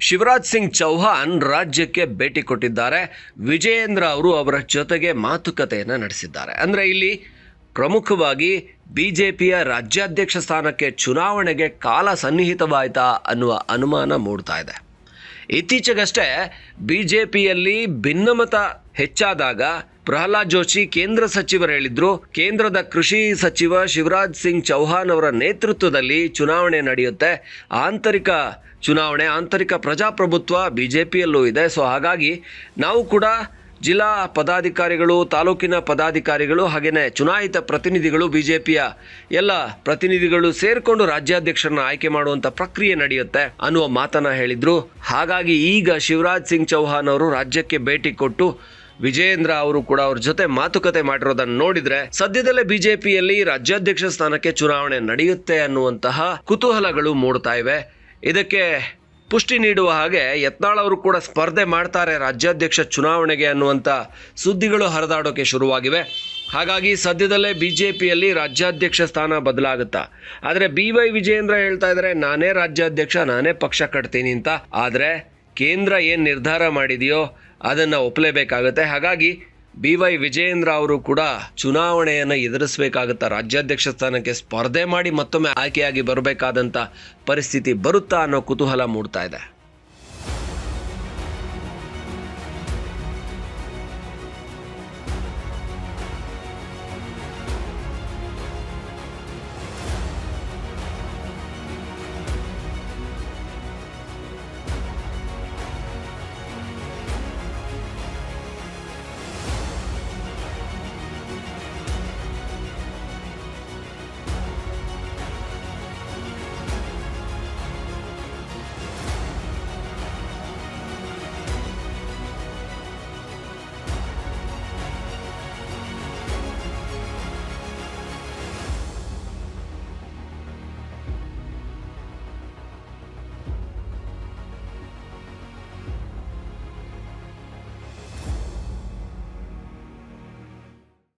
ಶಿವರಾಜ್ ಸಿಂಗ್ ಚೌಹಾನ್ ರಾಜ್ಯಕ್ಕೆ ಭೇಟಿ ಕೊಟ್ಟಿದ್ದಾರೆ. ವಿಜಯೇಂದ್ರ ಅವರು ಅವರ ಜೊತೆಗೆ ಮಾತುಕತೆಯನ್ನು ನಡೆಸಿದ್ದಾರೆ. ಅಂದರೆ ಇಲ್ಲಿ ಪ್ರಮುಖವಾಗಿ ಬಿ ಜೆ ಪಿಯ ರಾಜ್ಯಾಧ್ಯಕ್ಷ ಸ್ಥಾನಕ್ಕೆ ಚುನಾವಣೆಗೆ ಕಾಲ ಸನ್ನಿಹಿತವಾಯಿತಾ ಅನ್ನುವ ಅನುಮಾನ ಮೂಡ್ತಾ ಇದೆ. ಇತ್ತೀಚೆಗಷ್ಟೇ ಪಿಯಲ್ಲಿ ಭಿನ್ನಮತ ಹೆಚ್ಚಾದಾಗ ಪ್ರಹ್ಲಾದ್ ಜೋಶಿ ಕೇಂದ್ರ ಸಚಿವರು ಹೇಳಿದ್ರು, ಕೇಂದ್ರದ ಕೃಷಿ ಸಚಿವ ಶಿವರಾಜ್ ಸಿಂಗ್ ಚೌಹಾನ್ ಅವರ ನೇತೃತ್ವದಲ್ಲಿ ಚುನಾವಣೆ ನಡೆಯುತ್ತೆ. ಆಂತರಿಕ ಚುನಾವಣೆ, ಆಂತರಿಕ ಪ್ರಜಾಪ್ರಭುತ್ವ ಬಿಜೆಪಿಯಲ್ಲೂ ಇದೆ. ಸೊ ಹಾಗಾಗಿ ನಾವು ಕೂಡ ಜಿಲ್ಲಾ ಪದಾಧಿಕಾರಿಗಳು, ತಾಲೂಕಿನ ಪದಾಧಿಕಾರಿಗಳು ಹಾಗೆಯೇ ಚುನಾಯಿತ ಪ್ರತಿನಿಧಿಗಳು, ಬಿಜೆಪಿಯ ಎಲ್ಲ ಪ್ರತಿನಿಧಿಗಳು ಸೇರಿಕೊಂಡು ರಾಜ್ಯಾಧ್ಯಕ್ಷರನ್ನ ಆಯ್ಕೆ ಮಾಡುವಂತ ಪ್ರಕ್ರಿಯೆ ನಡೆಯುತ್ತೆ ಅನ್ನುವ ಮಾತನ್ನ ಹೇಳಿದ್ರು. ಹಾಗಾಗಿ ಈಗ ಶಿವರಾಜ್ ಸಿಂಗ್ ಚೌಹಾನ್ ಅವರು ರಾಜ್ಯಕ್ಕೆ ಭೇಟಿ ಕೊಟ್ಟು ವಿಜಯೇಂದ್ರ ಅವರು ಕೂಡ ಅವ್ರ ಜೊತೆ ಮಾತುಕತೆ ಮಾಡಿರೋದನ್ನ ನೋಡಿದ್ರೆ ಸದ್ಯದಲ್ಲೇ ಬಿಜೆಪಿಯಲ್ಲಿ ರಾಜ್ಯಾಧ್ಯಕ್ಷ ಸ್ಥಾನಕ್ಕೆ ಚುನಾವಣೆ ನಡೆಯುತ್ತೆ ಅನ್ನುವಂತಹ ಕುತೂಹಲಗಳು ಮೂಡ್ತಾ ಇವೆ. ಇದಕ್ಕೆ ಪುಷ್ಟಿ ನೀಡುವ ಹಾಗೆ ಯತ್ನಾಳ್ ಅವರು ಕೂಡ ಸ್ಪರ್ಧೆ ಮಾಡ್ತಾರೆ ರಾಜ್ಯಾಧ್ಯಕ್ಷ ಚುನಾವಣೆಗೆ ಅನ್ನುವಂಥ ಸುದ್ದಿಗಳು ಹರಿದಾಡೋಕೆ ಶುರುವಾಗಿವೆ. ಹಾಗಾಗಿ ಸದ್ಯದಲ್ಲೇ ಬಿ ಜೆ ಪಿಯಲ್ಲಿ ರಾಜ್ಯಾಧ್ಯಕ್ಷ ಸ್ಥಾನ ಬದಲಾಗುತ್ತಾ. ಆದರೆ ಬಿ ವೈ ವಿಜಯೇಂದ್ರ ಹೇಳ್ತಾ ಇದ್ದಾರೆ ನಾನೇ ರಾಜ್ಯಾಧ್ಯಕ್ಷ, ನಾನೇ ಪಕ್ಷ ಕಟ್ತೀನಿ ಅಂತ. ಆದರೆ ಕೇಂದ್ರ ಏನು ನಿರ್ಧಾರ ಮಾಡಿದೆಯೋ ಅದನ್ನು ಒಪ್ಪಲೇಬೇಕಾಗುತ್ತೆ. ಹಾಗಾಗಿ ಬಿ ವೈ ವಿಜಯೇಂದ್ರ ಅವರು ಕೂಡ ಚುನಾವಣೆಯನ್ನು ಎದುರಿಸಬೇಕಾಗುತ್ತಾ? ರಾಜ್ಯಾಧ್ಯಕ್ಷ ಸ್ಥಾನಕ್ಕೆ ಸ್ಪರ್ಧೆ ಮಾಡಿ ಮತ್ತೊಮ್ಮೆ ಆಯ್ಕೆಯಾಗಿ ಬರಬೇಕಾದಂಥ ಪರಿಸ್ಥಿತಿ ಬರುತ್ತಾ ಅನ್ನೋ ಕುತೂಹಲ ಮೂಡ್ತಾ ಇದೆ.